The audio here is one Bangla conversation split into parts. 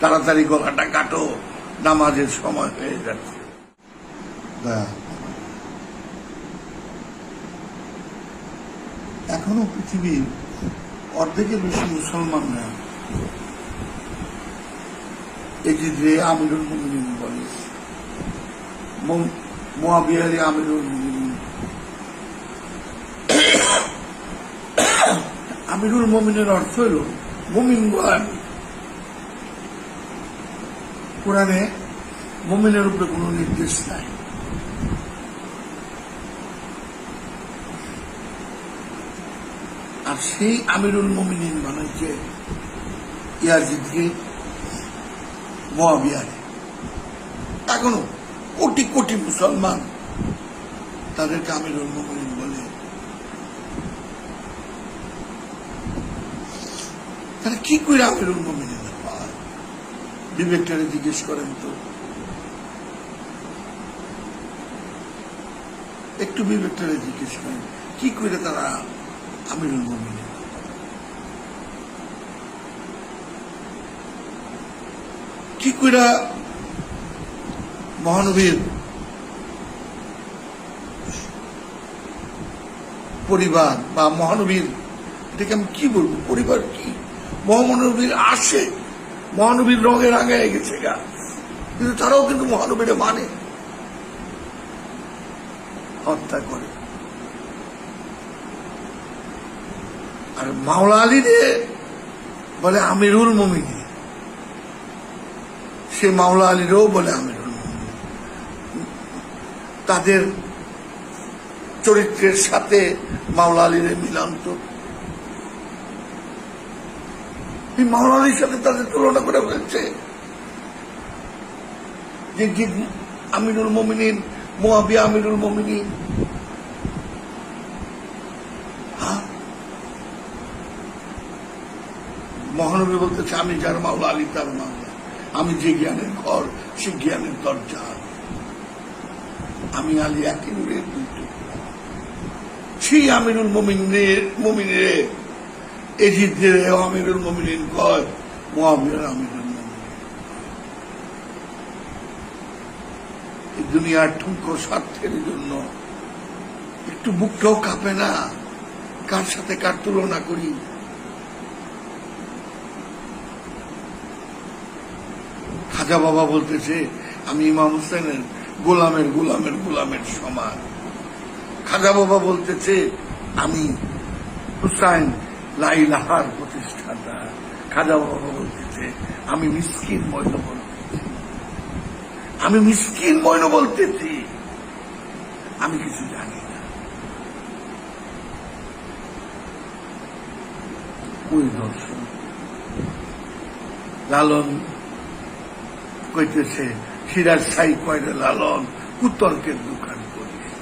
তাড়াতাড়ি গলাটা কাটো, নামাজের সময় হয়ে যাচ্ছে। এখনও পৃথিবীর অর্ধেকের বেশি মুসলমানরা এজিদে আমিরুল মুমিনিন বলে, মো- মোয়াবিয়ারে আমিরুল মুমিনিন। আমিরুল মমিনের অর্থ হল মুমিন গোলামি কোরআনে মুমিনের উপরে কোনো নির্দেশ নাই। আর সেই আমিরুল মমিনিন বানাইছে ইয়াজিদকে মহাবিয়ারে এখনও কোটি কোটি মুসলমান তাদেরকে আমিরুল মমিনিন বলে। তারা কি করে আমিরুল মমিনিন? বিবেকটারে জিজ্ঞেস করেন তো। একটু বিবেকটারে জিজ্ঞেস করেন, কি করে তারা আমিরুল মমিনিন কি করে মহানবীর পরিবার বা মহানবীর, এটাকে আমি কি বলব? পরিবার কি? মহানবীর আসে মহানবীর রঙে রাঙায় গেছে গা। কিন্তু তারাও কিন্তু মহানবীরে মানে। হত্যা করে। আর মাওলা আলীরে বলে আমিরুল মমিনী সে মাওলা আলীরও বলে আমিরুল তাদের চরিত্রের সাথে মাওলা আলীর মিলান তো এই মাওলা আলীর সাথে তাদের তুলনা করে যে যে আমিরুল মমিনিন মোয়াবিয়া আমিরুল মমিনিন হ্যাঁ? মহানবী বলতেছে, আমি যার মাওলা আলী তার মাওলা আমি যে জ্ঞানের ঘর, সে জ্ঞানের দরজা আমি আলী একই নূরের দুই টুকরা। সেই আমিরুল মমিনের মমিনের এজিদের আমিরুল মমিনিন কয়? মহাবীর আমিরুল দুনিয়ার ঠুনকো স্বার্থের জন্য একটু বুকটাও কাঁপে না। কার সাথে কার তুলনা করি? খাজা বাবা বলতেছে, আমি ইমাম হোসেনের গোলামের গোলামের গোলামের সমান। খাজা বাবা বলতেছে, আমি হুসাইন লাইলাহার প্রতিষ্ঠাতা খাজা বাবা বলতেছে, আমি মিসকিন ময়ন বলতেছি। আমি মিসকিন ময়ন বলতেছি। আমি কিছু জানি না। ওই দর্শন। লালন কইতেছে, সিরাজ সাই কয়রে লালন, কুতর্কের দোকান করিস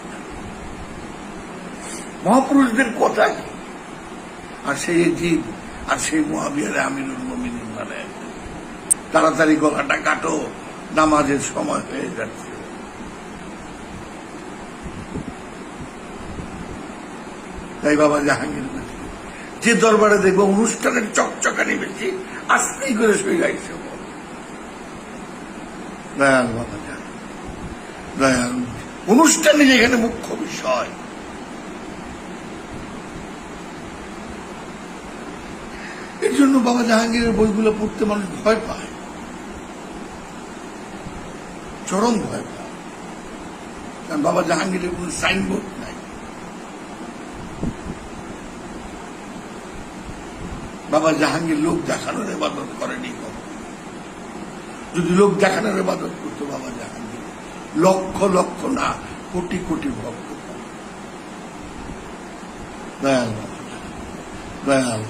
মহাপুরুষদের কথা কি? আর সেই জিদ আর সেই মহাবিয়ার আমিরুল মমিনিন মানে তাড়াতাড়ি গলাটা কাটো, নামাজের সময় হয়ে যাচ্ছে। তাই বাবা জাহাঙ্গীর যে দরবারে দেখব অনুষ্ঠানের চকচকানি বেশি, আস্তেই করে শুয়ে গাইছে দয়াল বাবা দয়াল, অনুষ্ঠানে যেখানে মুখ্য বিষয় জন্য বাবা জাহাঙ্গীরের বইগুলো পড়তে মানুষ ভয় পায়। চরম ভয় পায়। কারণ বাবা জাহাঙ্গীরের কোন সাইনবোর্ড নাই। বাবা জাহাঙ্গীর লোক দেখানোর এবাদত করেনি কখনো। যদি লোক দেখানোর এবাদত করতো বাবা জাহাঙ্গীর, লক্ষ লক্ষ না, কোটি কোটি ভক্ত দয়াল দয়াল